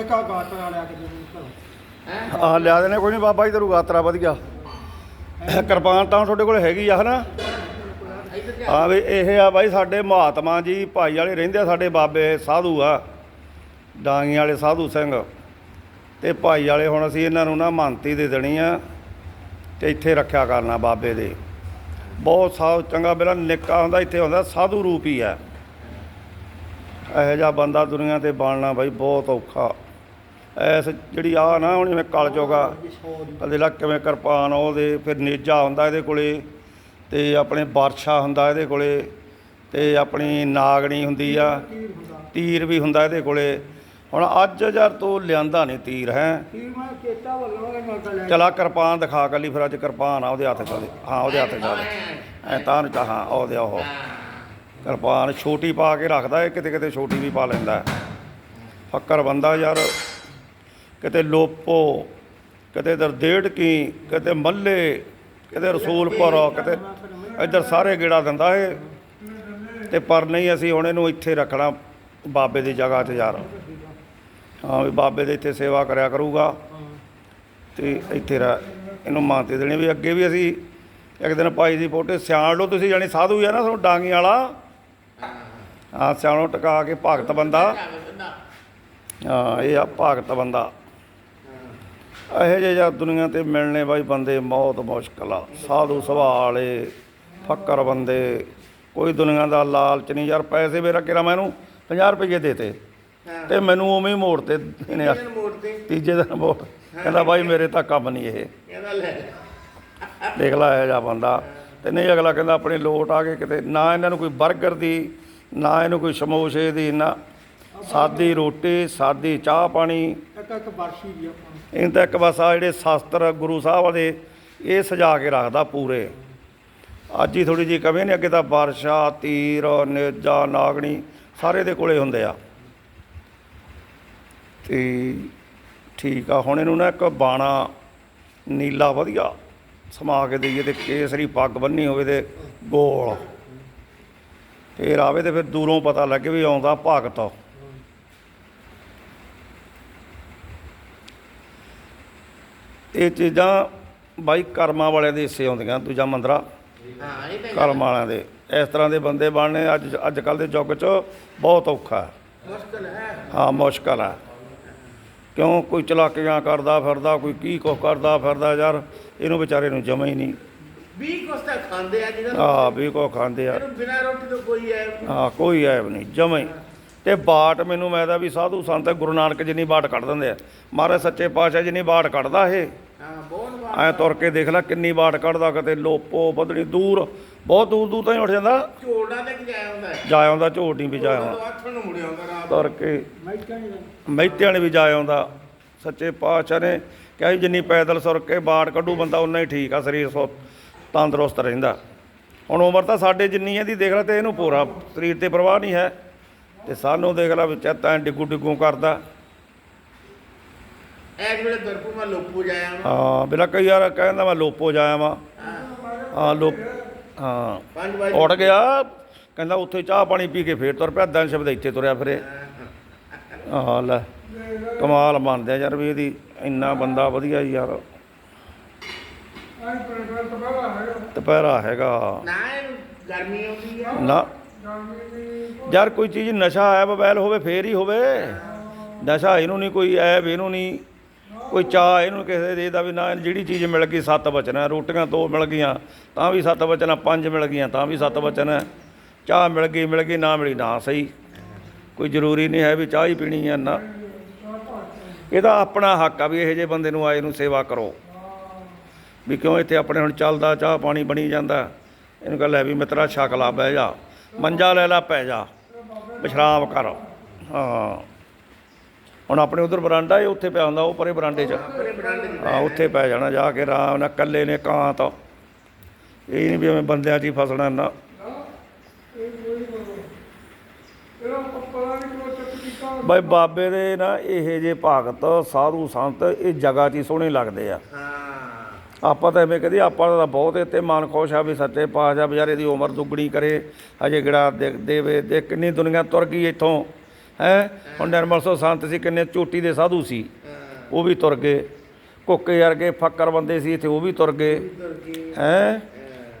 ਇੱਕ ਆ ਗਾਤਰਾ ਲਿਆ ਕੇ ਦੇ ਮੈਨੂੰ ਘਰੋਂ। ਆ ਲਿਆ ਦੇਣੇ ਕੋਈ ਨਹੀਂ ਬਾਬਾ ਜੀ ਤੇਰੂ ਗਾਤਰਾ ਵਧੀਆ। ਕਿਰਪਾਨ ਤਾਂ ਤੁਹਾਡੇ ਕੋਲ ਹੈਗੀ ਆ ਹਨਾ? ਆ ਵੀ ਇਹ ਆ ਬਾਈ ਸਾਡੇ ਮਹਾਤਮਾ ਜੀ ਭਾਈ ਵਾਲੇ ਰਹਿੰਦੇ ਆ ਸਾਡੇ ਬਾਬੇ ਸਾਧੂ ਆ ਡਾਂਗੀ ਵਾਲੇ ਸਾਧੂ ਸਿੰਘ। ਤੇ ਭਾਈ ਵਾਲੇ ਹੁਣ ਅਸੀਂ ਇਹਨਾਂ ਨੂੰ ਨਾ ਮੰਨਤੀ ਦੇ ਦੇਣੀ ਆ ਤੇ ਇੱਥੇ ਰੱਖਿਆ ਕਰਨਾ ਬਾਬੇ ਦੇ। ਬਹੁਤ ਸਾਧ ਚੰਗਾ ਮੇਰਾ ਨਿੱਕਾ ਹੁੰਦਾ ਇੱਥੇ ਹੁੰਦਾ ਸਾਧੂ ਰੂਪ ਹੀ ਆ। ਇਹੋ ਜਿਹਾ ਬੰਦਾ ਦੁਨੀਆ ਤੇ ਬਣਨਾ ਬਾਈ ਬਹੁਤ ਔਖਾ। ਐਸ ਜਿਹੜੀ ਆ ਨਾ ਹੁਣ ਜਿਵੇਂ ਕਲ ਚੋਗਾ ਕਦੇ ਲੱਗ ਕਿਵੇਂ ਕਿਰਪਾਨ ਉਹਦੇ ਫਿਰ ਨੇਜਾ ਹੁੰਦਾ ਇਹਦੇ ਕੋਲੇ ਤੇ ਆਪਣੇ ਬਾਰਸ਼ਾ ਹੁੰਦਾ ਇਹਦੇ ਕੋਲੇ ਤੇ ਆਪਣੀ ਨਾਗਣੀ ਹੁੰਦੀ ਆ ਤੀਰ ਵੀ ਹੁੰਦਾ ਇਹਦੇ ਕੋਲੇ। ਹੁਣ ਅੱਜ ਯਾਰ ਤੂੰ ਲਿਆਂਦਾ ਨਹੀਂ ਤੀਰ ਹੈ? ਚਲਾ ਕਿਰਪਾਨ ਦਿਖਾ ਕੱਲੀ ਫਿਰ ਅੱਜ ਕਿਰਪਾਨ ਆ ਉਹਦੇ ਹੱਥ 'ਚ ਉਹਦੇ। ਹਾਂ ਉਹਦੇ ਹੱਥ 'ਚ ਆ ਐ ਤਾਂ ਨੂੰ ਚਾਹਾਂ ਉਹਦੇ ਉਹ ਕਿਰਪਾਨ ਛੋਟੀ ਪਾ ਕੇ ਰੱਖਦਾ ਏ ਕਿਤੇ ਕਿਤੇ ਛੋਟੀ ਵੀ ਪਾ ਲੈਂਦਾ। ਫੱਕਰ ਬੰਦਾ ਯਾਰ। ਕਿਤੇ ਲੋਪੋ, ਕਿਤੇ ਇਧਰ ਡੇਢ ਕੀ, ਕਿਤੇ ਮੱਲੇ, ਕਿਤੇ ਰਸੂਲਪੁਰ ਕਿਤੇ ਇੱਧਰ ਸਾਰੇ ਗੇੜਾ ਦਿੰਦਾ ਇਹ ਤੇ ਪਰ ਨਹੀਂ ਅਸੀਂ ਹੁਣ ਇਹਨੂੰ ਇੱਥੇ ਰੱਖਣਾ, ਬਾਬੇ ਦੀ ਜਗ੍ਹਾ 'ਤੇ ਯਾਰ ਹਾਂ ਵੀ ਬਾਬੇ ਦੇ ਇੱਥੇ ਸੇਵਾ ਕਰਿਆ ਕਰੂਗਾ। ਤੇ ਇੱਥੇ ਰ ਇਹਨੂੰ ਮਾਨਤੇ ਦੇਣੀ ਵੀ ਅੱਗੇ ਵੀ ਅਸੀਂ ਇੱਕ ਦਿਨ ਭਾਈ ਦੀ ਫੋਟੋ, ਸਿਆਣ ਲਓ ਤੁਸੀਂ ਜਾਣੀ ਸਾਧੂ ਆ ਨਾ ਤੁਹਾਨੂੰ ਡਾਂਗੀ ਵਾਲਾ। ਹਾਂ, ਸਿਆਣੋ ਟਿਕਾ ਕੇ ਭਗਤ ਬੰਦਾ। ਹਾਂ, ਇਹ ਆ ਭਗਤ ਬੰਦਾ। ਇਹੋ ਜਿਹੇ ਜਾਂ ਦੁਨੀਆ ਤੇ ਮਿਲਣੇ ਬਾਈ ਬੰਦੇ ਬਹੁਤ ਮੁਸ਼ਕਲ ਆ। ਸਾਧੂ ਸੁਭਾਅ ਵਾਲੇ ਫੱਕਰ ਬੰਦੇ ਕੋਈ ਦੁਨੀਆ ਦਾ ਲਾਲਚ ਨਹੀਂ। ਯਾਰ ਪੈਸੇ ਮੇਰਾ ਕਿਰਾ ਮੈਨੂੰ 50 ਰੁਪਏ ਦੇਤੇ ਤੇ। ਮੈਨੂੰ ਉਵੇਂ ਹੀ ਮੋੜ ਤੇ ਇਹਨੇ ਤੀਜੇ ਦਿਨ ਮੋੜ। ਕਹਿੰਦਾ ਬਾਈ ਮੇਰੇ ਤਾਂ ਕੰਮ ਨਹੀਂ ਇਹ। ਕਹਿੰਦਾ ਲੈ। ਦੇਖ ਲਾ ਇਹ ਜਾ ਬੰਦਾ। ਤੇ ਨਹੀਂ ਅਗਲਾ ਕਹਿੰਦਾ ਆਪਣੇ ਲੋਟ ਆ ਕੇ ਕਿਤੇ ਨਾ ਇਹਨਾਂ ਨੂੰ ਕੋਈ 버ਗਰ ਦੀ ਨਾ ਇਹਨੂੰ ਕੋਈ ਸਮੋਸੇ ਦੀ ਨਾ ਸਾਦੀ ਰੋਟੀ ਸਾਦੀ ਚਾਹ ਪਾਣੀ। ਇੱਕ ਇੱਕ ਬਰਸ਼ੀ ਦੀ ਆਪਾਂ ਨੂੰ। ਇਹਨਾਂ ਤਾਂ ਇੱਕ ਬਸ ਆ ਜਿਹੜੇ ਸ਼ਾਸਤਰ ਗੁਰੂ ਸਾਹਿਬ ਵਾਲੇ ਇਹ ਸਜਾ ਕੇ ਰੱਖਦਾ ਪੂਰੇ। ਅੱਜ ਹੀ ਥੋੜੀ ਜੀ ਕਮੀ ਨਹੀਂ ਅੱਗੇ ਤਾਂ ਬਾਰਸ਼ਾ ਤੀਰ ਨੇਜਾ ਨਾਗਣੀ ਸਾਰੇ ਦੇ ਕੋਲੇ ਹੁੰਦੇ ਆ। ਤੇ ਠੀਕ ਆ ਹੁਣ ਇਹਨੂੰ ਨਾ ਇੱਕ ਬਾਣਾ ਨੀਲਾ ਵਧੀਆ ਸਮਾ ਕੇ ਦਈਏ ਤੇ ਕੇਸਰੀ ਪੱਗ ਬੰਨੀ ਹੋਵੇ ਤੇ ਗੋਲ। ਫੇਰ ਆਵੇ ਤੇ ਫਿਰ ਦੂਰੋਂ ਪਤਾ ਲੱਗੇ ਵੀ ਆਉਂਦਾ ਭਗਤ। ਇਹ ਚੀਜ਼ਾਂ ਬਾਈ ਕਰਮਾਂ ਵਾਲਿਆਂ ਦੇ ਹਿੱਸੇ ਆਉਂਦੀਆਂ ਦੂਜਾ ਮੰਦਰਾ। ਹਾਂ ਤਾਂ ਕਰਮ ਵਾਲਿਆਂ ਦੇ। ਇਸ ਤਰ੍ਹਾਂ ਦੇ ਬੰਦੇ ਬਣਨੇ ਅੱਜ ਅੱਜ ਕੱਲ ਦੇ ਯੁੱਗ 'ਚ ਬਹੁਤ ਔਖਾ ਹੈ। ਮੁਸ਼ਕਲ ਹੈ। ਹਾਂ ਮੁਸ਼ਕਲ ਹੈ। ਕਿਉਂ? ਕੋਈ ਚਲਾਕੀਆਂ ਕਰਦਾ ਫਿਰਦਾ ਕੋਈ ਕੀ ਕੁਛ ਕਰਦਾ ਫਿਰਦਾ ਯਾਰ ਇਹਨੂੰ ਵਿਚਾਰੇ ਨੂੰ ਜਮਾ ਹੀ ਨਹੀਂ। ਵੀ ਕੁਛ ਤਾਂ ਖਾਂਦੇ ਆ ਜਿਹਨਾਂ ਆ ਵੀ ਕੋ ਖਾਂਦੇ ਆ। ਇਹਨੂੰ ਬਿਨਾਂ ਰੋਟੀ ਤੋਂ ਕੋਈ ਹੈ ਹਾਂ ਕੋਈ ਐਬ ਨਹੀਂ ਜਮਾ ਹੀ। ਤੇ ਬਾਟ ਮੈਨੂੰ ਮੈਂ ਦਾ ਵੀ ਸਾਧੂ ਸੰਤ ਗੁਰੂ ਨਾਨਕ ਜਿੰਨੀ ਬਾਟ ਕੱਢ ਦਿੰਦੇ ਆ। ਮਹਾਰਾਜ ਸੱਚੇ ਪਾਤਸ਼ਾਹ ਜਿੰਨੀ ਬਾਟ ਕੱਢਦਾ ਇਹ। ਹਾਂ ਐ ਤੁਰ ਕੇ ਦੇਖ ਲੈ ਕਿੰਨੀ ਬਾਟ ਕੱਢਦਾ ਕਿਤੇ ਲੋਪੋ ਬਦਣੀ ਦੂਰ ਬਹੁਤ ਦੂਰ ਦੂਰ ਤਾਈਂ ਉੱਠ ਜਾਂਦਾ। ਝੋੜਾ ਤੇ ਜਾਇਆ ਹੁੰਦਾ ਹੈ। ਜਾ ਆਉਂਦਾ ਝੋਟੀ ਵੀ ਜਾ ਆਉਂਦਾ ਤੋਂ ਆਥਣ ਨੂੰ ਮੁੜਿਆ ਹੁੰਦਾ ਤੁਰ ਕੇ ਮਹਿਤਿਆਂ ਨੇ ਵੀ ਜਾ ਆਉਂਦਾ ਸੱਚੇ ਪਾਤਸ਼ਾਹ ਨੇ ਕਿਹਾ ਵੀ ਜਿੰਨੀ ਪੈਦਲ ਸੁਰ ਕੇ ਬਾੜ ਕੱਢੂ ਬੰਦਾ ਉਨਾ ਹੀ ਠੀਕ ਆ ਸਰੀਰ ਸੋ ਤੰਦਰੁਸਤ ਰਹਿੰਦਾ। ਹੁਣ ਉਮਰ ਤਾਂ ਸਾਡੇ ਜਿੰਨੀ ਇਹਦੀ ਦੇਖ ਲੈ ਤੇ ਇਹਨੂੰ ਪੂਰਾ ਸਰੀਰ ਤੇ ਪਰਵਾਹ ਨਹੀਂ ਹੈ। ਤੇ ਸਾਨੂੰ ਦੇਖ ਲੈ ਵਿੱਚ ਤਾਂ ਡਿੱਗੂ ਡਿੱਗੂ ਕਰਦਾ। ਐਸ ਵੇਲੇ ਦਰਪੂ ਮੈਂ ਲੋਪੂ ਜਾਇਆ ਮੈਂ ਹਾਂ ਬਿਲਾ ਕਈ ਵਾਰ ਕਹਿੰਦਾ ਮੈਂ ਲੋਪੋ ਜਾਇਆ ਵਾਂ। ਹਾਂ। ਲੋਪ ਹਾਂ। ਉੱਠ ਗਿਆ ਕਹਿੰਦਾ ਉੱਥੇ ਚਾਹ ਪਾਣੀ ਪੀ ਕੇ ਫੇਰ ਤੁਰ ਪਿਆ ਦਨ ਸ਼ਬਦ ਇੱਥੇ ਤੁਰਿਆ ਫਿਰੇ। ਹਾਂ। ਲੈ ਕਮਾਲ ਮੰਨਦੇ ਯਾਰ ਵੀ ਇਹਦੀ ਇੰਨਾ ਬੰਦਾ ਵਧੀਆ ਯਾਰ। ਦੁਪਹਿਰਾ ਹੈਗਾ। ਨਾ ਗਰਮੀ ਆਉਂਦੀ ਆ। ਨਾ। ਯਾਰ ਕੋਈ ਚੀਜ਼ ਨਸ਼ਾ ਹੈ ਮੋਬਾਈਲ ਹੋਵੇ ਫੇਰ ਹੀ ਹੋਵੇ। ਨਸ਼ਾ ਇਹਨੂੰ ਨਹੀਂ ਕੋਈ ਐਬ ਇਹਨੂੰ ਨਹੀਂ ਕੋਈ ਚਾਹ ਇਹਨੂੰ ਕਿਸੇ ਦੇ ਦਾ ਵੀ ਨਾ, ਜਿਹੜੀ ਚੀਜ਼ ਮਿਲ ਗਈ ਸੱਤ ਬਚਨ ਹੈ, ਰੋਟੀਆਂ ਦੋ ਮਿਲ ਗਈਆਂ, ਤਾਂ ਵੀ ਸੱਤ ਬਚਨ ਪੰਜ ਮਿਲ ਗਈਆਂ, ਤਾਂ ਵੀ ਸੱਤ ਬਚਨ ਹੈ। ਚਾਹ ਮਿਲ ਗਈ ਮਿਲ ਗਈ, ਨਾ ਮਿਲੀ, ਨਾ ਸਹੀ। ਕੋਈ ਜ਼ਰੂਰੀ ਨਹੀਂ ਹੈ ਵੀ ਚਾਹ ਹੀ ਪੀਣੀ ਹੈ ਨਾ। ਇਹਦਾ ਆਪਣਾ ਹੱਕ ਆ ਵੀ ਇਹੋ ਜਿਹੇ ਬੰਦੇ ਨੂੰ ਆਏ ਨੂੰ ਸੇਵਾ ਕਰੋ। ਵੀ ਕਿਉਂ ਇੱਥੇ ਆਪਣੇ ਹੁਣ ਚੱਲਦਾ, ਚਾਹ ਪਾਣੀ ਬਣੀ ਜਾਂਦਾ। ਇਹਨੂੰ ਕਹ ਲੈ ਵੀ ਮਿੱਤਰਾ ਛਕ ਲਾ ਬਹਿ ਜਾ, ਮੰਜਾ ਲੈ ਲਾ, ਪੈ ਜਾ। ਵਿਸ਼ਰਾਮ ਕਰ। ਹਾਂ। ਹੁਣ ਆਪਣੇ ਉਧਰ ਬਰਾਂਡਾ ਹੈ ਉੱਥੇ ਪਿਆ ਹੁੰਦਾ ਉਹ ਪਰੇ ਬਰਾਂਡੇ 'ਚ। ਹਾਂ ਉੱਥੇ ਪੈ ਜਾਣਾ ਜਾ ਕੇ ਆਰਾਮ ਨਾਲ ਇਕੱਲੇ ਨੇ ਕਾਂਤ। ਇਹ ਨਹੀਂ ਵੀ ਐਵੇਂ ਬੰਦਿਆਂ 'ਚ ਹੀ ਫਸਣਾ ਨਾ ਕੋ ਬਈ ਬਾਬੇ ਦੇ ਨਾ ਇਹ ਜੇ ਭਗਤ ਸਾਧੂ ਸੰਤ ਇਹ ਜਗ੍ਹਾ 'ਚ ਹੀ ਸੋਹਣੇ ਲੱਗਦੇ ਆ। ਆਪਾਂ ਤਾਂ ਐਵੇਂ ਕਹਦੇ ਆਪਾਂ ਦਾ ਬਹੁਤ ਇੱਥੇ ਮਨ ਖੁਸ਼ ਆ ਵੀ ਸੱਚੇ ਪਾਤਸ਼ਾਹ ਵਿਚਾਰੇ ਦੀ ਉਮਰ ਦੁੱਗਣੀ ਕਰੇ ਹਜੇ ਗੜਾ ਦੇ ਦੇਵੇ ਦੇ ਕਿੰਨੀ ਦੁਨੀਆ ਤੁਰ ਗਈ ਇੱਥੋਂ। ਹੈ? ਹੁਣ ਨਿਰਮਲ ਸੋ ਸੰਤ ਸੀ, ਕਿੰਨੇ ਚੋਟੀ ਦੇ ਸਾਧੂ ਸੀ। ਉਹ ਵੀ ਤੁਰ ਗਏ। ਕੁੱਕੇ ਵਰਗੇ ਫੱਕਰ ਬੰਦੇ ਸੀ ਇੱਥੇ ਉਹ ਵੀ ਤੁਰ ਗਏ। ਹੈ?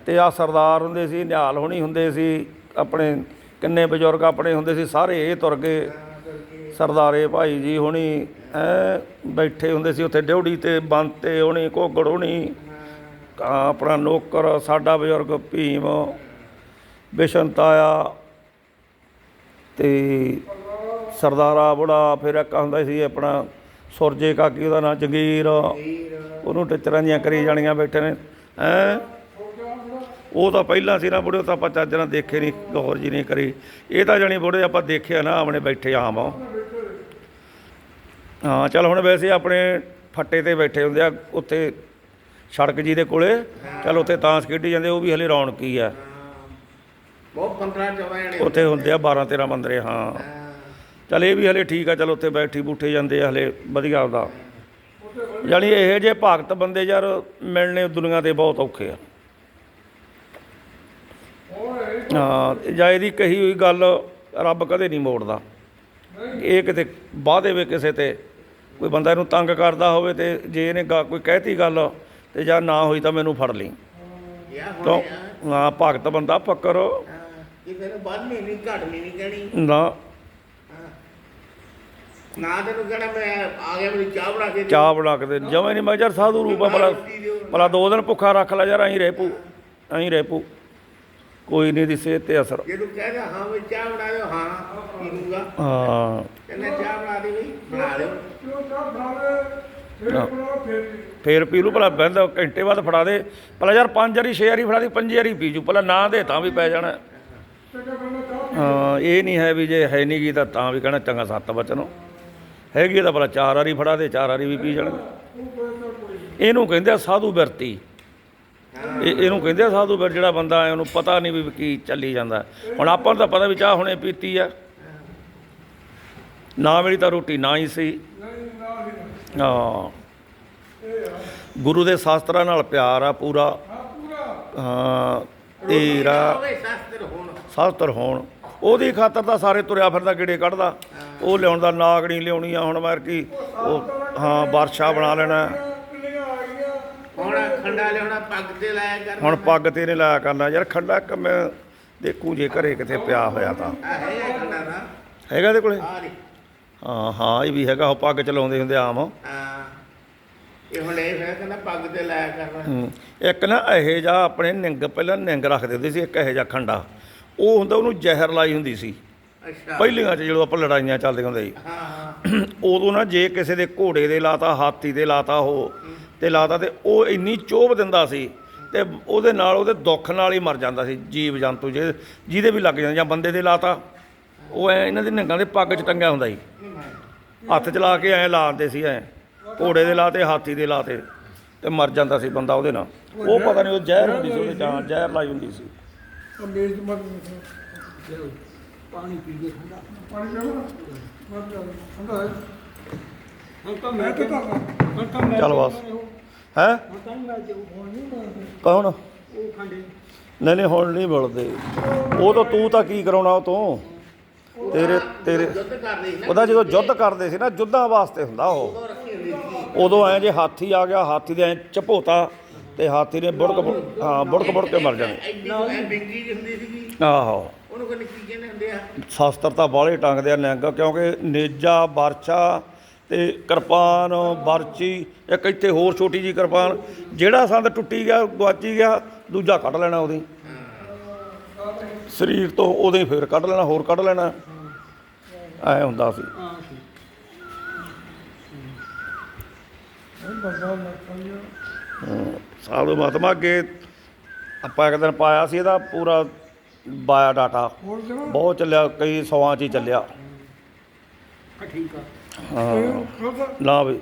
ਤੇ ਆ ਸਰਦਾਰ ਹੁੰਦੇ ਸੀ, ਨਿਹਾਲ ਹੋਣੀ ਹੁੰਦੇ ਸੀ, ਆਪਣੇ ਕਿੰਨੇ ਬਜ਼ੁਰਗ ਆਪਣੇ ਹੁੰਦੇ ਸੀ, ਸਾਰੇ ਇਹ ਤੁਰ ਗਏ। ਸਰਦਾਰੇ ਭਾਈ ਜੀ ਹੁਣੀ ਐ ਬੈਠੇ ਹੁੰਦੇ ਸੀ ਉੱਥੇ ਡਿਉੜੀ ਤੇ, ਬੰਤੇ ਹੋਣੀ, ਘੋਗੜ ਹੋਣੀ। ਆਪਣਾ ਨੌਕਰ, ਸਾਡਾ ਬਜ਼ੁਰਗ ਭੀਮ, ਬਿਸ਼ਨ ਤਾਇਆ, ਤੇ ਸਰਦਾਰਾ ਬੜਾ ਫਿਰ ਇੱਕ ਹੁੰਦਾ ਸੀ ਆਪਣਾ ਸੁਰਜੇ ਕਾਕੀ ਉਹਦਾ ਨਾਂ ਜੰਗੀਰ। ਉਹਨੂੰ ਟਿਚਰਾਂ ਦੀਆਂ ਕਰੀ ਜਾਣੀਆਂ ਬੈਠੇ ਨੇ। ਹੈ? ਉਹ ਤਾਂ ਪਹਿਲਾਂ ਸੀ ਨਾ ਬੁੜੇ ਤਾਂ ਆਪਾਂ ਚੱਜ ਨਾਲ ਦੇਖੇ ਨਹੀਂ ਗੌਰ ਜੀ ਨਹੀਂ ਕਰੀ। ਇਹ ਤਾਂ ਜਾਣੀ ਬੁੜੇ ਆਪਾਂ ਦੇਖਿਆ ਨਾ ਆਪਣੇ ਬੈਠੇ ਆਮ। ਆ ਹਾਂ ਚਲ ਹੁਣ ਵੈਸੇ ਆਪਣੇ ਫੱਟੇ ਤੇ ਬੈਠੇ ਹੁੰਦੇ ਆ ਉੱਥੇ ਸੜਕ ਜੀ ਦੇ ਕੋਲੇ। ਚਲ ਉੱਥੇ ਤਾਂ ਖੇਡੀ ਜਾਂਦੇ ਉਹ ਵੀ ਹਲੇ ਰੌਣਕੀ ਆ। ਬਹੁਤ 15 14 ਜਣੇ ਉੱਥੇ ਹੁੰਦੇ ਆ 12 13 ਬੰਦਰੇ ਹਾਂ। ਚਲ ਇਹ ਵੀ ਹਲੇ ਠੀਕ ਆ ਚਲ ਉੱਥੇ ਬੈਠੀ ਬੂਠੇ ਜਾਂਦੇ ਆ ਹਲੇ ਵਧੀਆ ਉਹਦਾ ਯਾਨੀ ਇਹੋ ਜਿਹੇ ਭਗਤ ਬੰਦੇ ਯਾਰ ਮਿਲਣੇ ਦੁਨੀਆ ਤੇ ਬਹੁਤ ਔਖੇ ਆ। ਹਾਂ ਜਾਂ ਇਹਦੀ ਕਹੀ ਹੋਈ ਗੱਲ ਰੱਬ ਕਦੇ ਨਹੀਂ ਮੋੜਦਾ। ਇਹ ਕਿਤੇ ਵਾਅਦੇ ਵੇ ਕਿਸੇ ਤੇ ਕੋਈ ਬੰਦਾ ਇਹਨੂੰ ਤੰਗ ਕਰਦਾ ਹੋਵੇ ਤੇ ਜੇ ਇਹਨੇ ਕੋਈ ਕਹਿਤੀ ਗੱਲ ਤੇ ਜਾਂ ਨਾ ਹੋਈ ਤਾਂ ਮੈਨੂੰ ਫੜ ਲਈ। ਹੁਣ ਹਾਂ ਭਗਤ ਬੰਦਾ ਫੱਕਰ ਕਿਸੇ ਨੂੰ ਵੱਧਨੀ ਨਹੀਂ ਘਟਣੀ ਨਹੀਂ ਕਹਿਣੀ। ਨਾ। ਨਾ ਤੈਨੂੰ ਕਹਿਣਾ ਮੈਂ ਆ ਗਿਆ ਮੈਨੂੰ ਚਾਹ ਬਣਾ ਕੇ ਦੇ। ਚਾਹ ਬਣਾ ਕੇ ਦੇ। ਜਮੇ ਨਹੀਂ ਮੈਂ ਯਾਰ ਸਾਧੂ ਰੂਪ ਆ ਭਲਾ ਭਲਾ ਦੋ ਦਿਨ ਭੁੱਖਾ ਰੱਖ ਲੈ ਯਾਰ ਐਂ ਰਹਿ ਪੂ ਐਂ ਰਹਿ ਪੂ ਕੋਈ ਨਹੀਂ ਦੀ ਸਿਹਤ ਤੇ ਅਸਰ। ਜੇ ਤੂੰ ਕਹਿੰਦਾ ਹਾਂ ਵੀ ਚਾਹ ਬਣਾ ਦਿਓ ਹਾਂ ਪੀ ਲੂੰਗਾ ਹਾਂ। ਕਹਿੰਦਾ ਚਾਹ ਬਣਾ ਦੇ ਬਈ ਬਣਾ ਦਿਓ। ਕਿਉਂ ਚਾਹ ਬਣਾ ਲੈ ਫਿਰ। ਬਣਾਓ ਫਿਰ ਵੀ। ਫੇਰ ਪੀ ਲੂ ਭਲਾ ਬਹਿੰਦਾ ਘੰਟੇ ਬਾਅਦ ਫੜਾ ਦੇ। ਭਲਾ ਯਾਰ ਪੰਜ ਵਾਰੀ ਛੇ ਵਾਰੀ ਫੜਾ ਦੀ ਪੰਜੀ ਵਾਰੀ ਪੀ ਜੂ। ਭਲਾ ਨਾ ਦੇ ਤਾਂ ਵੀ ਪੈ ਜਾਣਾ। ਬੰਦਾ ਚਾਹ ਇਹ ਨਹੀਂ ਹੈ ਵੀ ਜੇ ਹੈ ਨਹੀਂ ਗੀ ਤਾਂ ਤਾਂ ਵੀ ਕਹਿਣਾ ਚੰਗਾ ਸੱਤ ਬਚਨੋ। ਹੈਗੀ ਤਾਂ ਭਲਾ ਚਾਰ ਵਾਰੀ ਫੜਾ ਦੇ ਚਾਰ ਵਾਰੀ ਵੀ ਪੀ ਜਾਣਗੇ। ਇਹਨੂੰ ਕਹਿੰਦੇ ਆ ਸਾਧੂ ਬਿਰਤੀ। ਇਹ ਇਹਨੂੰ ਕਹਿੰਦੇ ਆ ਸਾਧੂ ਬਿਰ ਜਿਹੜਾ ਬੰਦਾ ਹੈ ਉਹਨੂੰ ਪਤਾ ਨਹੀਂ ਵੀ ਕੀ ਚੱਲੀ ਜਾਂਦਾ। ਹੁਣ ਆਪਾਂ ਨੂੰ ਤਾਂ ਪਤਾ ਵੀ ਚਾਹ ਹੁਣੇ ਪੀਤੀ ਆ। ਨਾ ਮਿਲੀ ਤਾਂ ਰੋਟੀ ਨਾ ਹੀ ਸੀ ਹੀ। ਗੁਰੂ ਦੇ ਸ਼ਾਸਤਰਾਂ ਨਾਲ ਪਿਆਰ ਆ ਪੂਰਾ। ਹਾਂ ਤੇਰਾ ਸ਼ਾਸਤਰ ਹੋਣ। ਸ਼ਾਸਤਰ ਹੋਣ। ਉਹਦੀ ਖਾਤਰ ਤਾਂ ਸਾਰੇ ਤੁਰਿਆ ਫਿਰਦਾ ਕਿਹੜੇ ਕੱਢਦਾ। ਉਹ ਲਿਆਉਣ ਦਾ ਨਾਗਣੀ ਲਿਆਉਣੀ ਆ ਹੁਣ ਮਾਰ ਕੀ। ਉਹ ਹਾਂ ਵਰਸ਼ਾ ਬਣਾ ਲੈਣਾ। ਹੁਣ ਖੰਡਾ ਲਿਆਉਣਾ ਪੱਗ ਤੇ ਲਾਇਆ ਕਰ। ਹੁਣ ਪੱਗ ਤੇ ਨੇ ਲਾਇਆ ਕਰਨਾ। ਯਾਰ ਖੰਡਾ ਕਿ ਮੈਂ ਦੇਖੂ ਜੇ ਘਰੇ ਕਿਤੇ ਪਿਆ ਹੋਇਆ ਤਾਂ। ਹੈਗਾ ਇਹਦੇ ਕੋਲੇ? ਹਾਂ ਹਾਂ ਇਹ ਵੀ ਹੈਗਾ। ਉਹ ਪੱਗ ਚਲਾਉਂਦੇ ਹੁੰਦੇ ਆਮ। ਹਾਂ। ਇਹ ਹੁਣ ਇਹ ਫਿਰ ਕਹਿੰਦਾ ਪੱਗ ਤੇ ਲਾਇਆ ਕਰ ਹੂੰ। ਇੱਕ ਨਾ ਇਹੋ ਜਿਹਾ ਆਪਣੇ ਨਿੰਗ ਪਹਿਲਾਂ ਨਿੰਗ ਰੱਖਦੇ ਹੁੰਦੇ ਸੀ ਇੱਕ ਇਹੋ ਜਿਹਾ ਖੰਡਾ। ਉਹ ਹੁੰਦਾ ਉਹਨੂੰ ਜ਼ਹਿਰ ਲਾਈ ਹੁੰਦੀ ਸੀ। ਅੱਛਾ। ਪਹਿਲੀਆਂ 'ਚ ਜਦੋਂ ਆਪਾਂ ਲੜਾਈਆਂ ਚੱਲਦੀਆਂ ਹੁੰਦੇ ਸੀ। ਹਾਂ ਹਾਂ। ਉਦੋਂ ਨਾ ਜੇ ਕਿਸੇ ਦੇ ਘੋੜੇ ਦੇ ਲਾਤਾ ਹਾਥੀ ਦੇ ਲਾਤਾ ਉਹ ਤੇ ਲਾਤਾ ਤੇ ਉਹ ਇੰਨੀ ਚੋਭ ਦਿੰਦਾ ਸੀ ਤੇ ਉਹਦੇ ਨਾਲ ਉਹਦੇ ਦੁੱਖ ਨਾਲ ਹੀ ਮਰ ਜਾਂਦਾ ਸੀ ਜੀਵ ਜੰਤੂ ਜੇ ਜਿਹਦੇ ਵੀ ਲੱਗ ਜਾਂਦਾ ਜਾਂ ਬੰਦੇ ਦੇ ਲਾਤਾ। ਉਹ ਐ ਇਹਨਾਂ ਦੇ ਨਿੰਗਾਂ ਦੇ ਪੱਗ 'ਚ ਟੰਗਿਆ ਹੁੰਦਾ ਸੀ। ਹੱਥ ਚਲਾ ਕੇ ਐ ਲਾਉਂਦੇ ਸੀ ਐ ਘੋੜੇ ਦੇ ਲਾਤੇ ਹਾਥੀ ਦੇ ਲਾਤੇ ਤੇ ਮਰ ਜਾਂਦਾ ਸੀ ਬੰਦਾ ਉਹਦੇ ਨਾਲ। ਉਹ ਪਤਾ ਨਹੀਂ ਉਹ ਜ਼ਹਿਰ ਹੁੰਦੀ ਸੀ ਉਹਦੇ ਜਾਂ ਜ਼ਹਿਰ ਲਾਈ ਹੁੰਦੀ ਸੀ। ਉਹ ਮੇਜ਼ ਮਤ ਪਾਣੀ ਪੀ ਕੇ ਠੰਡਾ। ਪਾਣੀ ਪੀਣਾ ਮਤ ਜਾ ਠੰਡਾ ਹੈ। ਹੁਣ ਤਾਂ ਮੈਂ ਮੈਂ ਤੇ ਤਾਂ ਤਾਂ ਹੁਣ ਤਾਂ ਮੈਂ ਚੱਲ ਬਸ। ਹੈ? ਹੁਣ ਤਾਂ ਨੀ ਮੈਂ ਜਾਊਂ ਹੁਣ ਨਹੀਂ ਮੈਂ ਕੌਣ? ਉਹ ਖੰਡੇ ਨਹੀਂ ਨਹੀਂ ਹੁਣ ਨਹੀਂ ਮਿਲਦੇ ਉਹ ਤਾਂ ਤੂੰ ਤਾਂ ਕੀ ਕਰਾਉਣਾ ਉਹ ਤੋਂ? ਤੇਰੇ ਤੇਰੇ ਉਹਦਾ ਜਦੋਂ ਯੁੱਧ ਕਰਦੇ ਸੀ ਨਾ ਯੁੱਧਾਂ ਵਾਸਤੇ ਹੁੰਦਾ ਉਹ। ਉਦੋਂ ਐ ਜੇ ਹਾਥੀ ਆ ਗਿਆ ਹਾਥੀ ਦੇ ਐ ਚਪੋਤਾ। ਤੇ ਹਾਥੀ ਨੇ ਬੁੜਕ ਬੁੜ- ਹਾਂ ਬੁੜਕ ਬੁੜ ਕੇ ਮਰ ਜਾਣੇ। ਐਡੀ ਐ ਬਿੰਗੀ ਜਿਹੀ ਹੁੰਦੀ ਸੀਗੀ। ਆਹੋ। ਉਹਨੂੰ ਕਹਿੰਦੇ ਕੀ ਕਹਿੰਦੇ ਹੁੰਦੇ ਆ। ਸ਼ਾਸਤਰ ਤਾਂ ਬਾਹਲੇ ਟੰਗਦੇ ਆ ਨਿਹੰਗ ਕਿਉਂਕਿ ਨੇਜਾ ਵਰਛਾ ਤੇ ਕਿਰਪਾਨ ਵਰਚੀ ਇੱਕ ਇੱਥੇ ਹੋਰ ਛੋਟੀ ਜੀ ਕਿਰਪਾਨ ਜਿਹੜਾ ਸੰਦ ਟੁੱਟੀ ਗਿਆ ਗਵਾਚੀ ਗਿਆ ਦੂਜਾ ਕੱਢ ਲੈਣਾ ਉਹਦੀ। ਸਰੀਰ ਤੋਂ ਉਹਦੇ ਫੇਰ ਕੱਢ ਲੈਣਾ ਹੋਰ ਕੱਢ ਲੈਣਾ। ਐ ਹੁੰਦਾ ਸੀ। ਹਾਂ ਸੀ ਬੰਦਾ ਮੈਂ ਸਾਧੂ ਮਹਾਤਮਾ ਅੱਗੇ ਆਪਾਂ ਇੱਕ ਦਿਨ ਪਾਇਆ ਸੀ ਇਹਦਾ ਪੂਰਾ ਬਾਇਓ ਡਾਟਾ। ਬਹੁਤ ਚੱਲਿਆ ਕਈ ਸੌਆਂ ਚ ਹੀ ਚੱਲਿਆ। ਠੀਕ ਆ। ਹਾਂ। ਨਾ ਵੀ।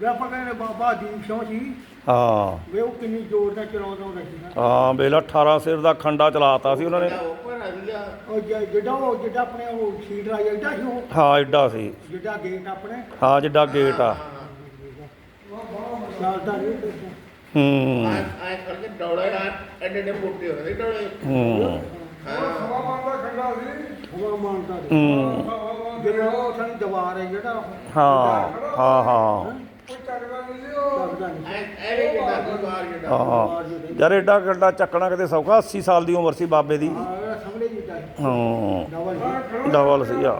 ਵੇ ਆਪਾਂ ਕਹਿੰਦੇ ਬਾਬਾ ਦੀਪ ਸਿੰਘ ਜੀ ਹਾਂ। ਵੇ ਉਹ ਕਿੰਨੀ ਜ਼ੋਰ ਨਾਲ ਚਲਾਉਂਦਾ ਹੁੰਦਾ ਸੀ ਹਾਂ ਵੇਲਾ 18 ਸਿਰ ਦਾ ਖੰਡਾ ਚਲਾਤਾ ਸੀ ਉਹਨਾਂ ਨੇ। ਉਹ ਗਿਆ ਉਹ ਜ- ਜਿੱਡਾ ਉਹ ਜਿੱਡਾ ਆਪਣੇ ਉਹ ਸੀਟ ਰਾਜ ਜਿੱਡਾ ਸੀ ਉਹ? ਹਾਂ ਐਡਾ ਸੀ। ਜਿੱਡਾ ਗੇਟ ਆਪਣੇ। ਹਾਂ ਜਿੱਡਾ ਗੇਟ ਆ। ਚੱਲਦਾ ਨਹੀਂ ਹੁੰਦਾ। ਹੂੰ। ਆ ਆ ਕਰਕੇ ਡੌਲੇ ਆ ਐਡੇ ਐਡੇ ਮੋਟੇ ਹੁੰਦੇ ਡੌਲੇ ਹੂੰ। ਖੰਡਾ ਸੀ। ਹੂੰ ਹਵਾ ਮਾਰਦਾ ਜਿਹੜਾ ਉਹ ਸਾਡੀ ਦੀਵਾਰ ਹੈ ਜਿਹੜਾ ਯਾਰ ਏਡਾ ਗੱਡਾ ਚੱਕਣਾ ਕਿਤੇ ਸੌਖਾ 80 ਸਾਲ ਦੀ ਉਮਰ ਸੀ ਬਾਬੇ ਦੀ। ਹਾਂ। ਡਬਲ ਸੀ। ਆ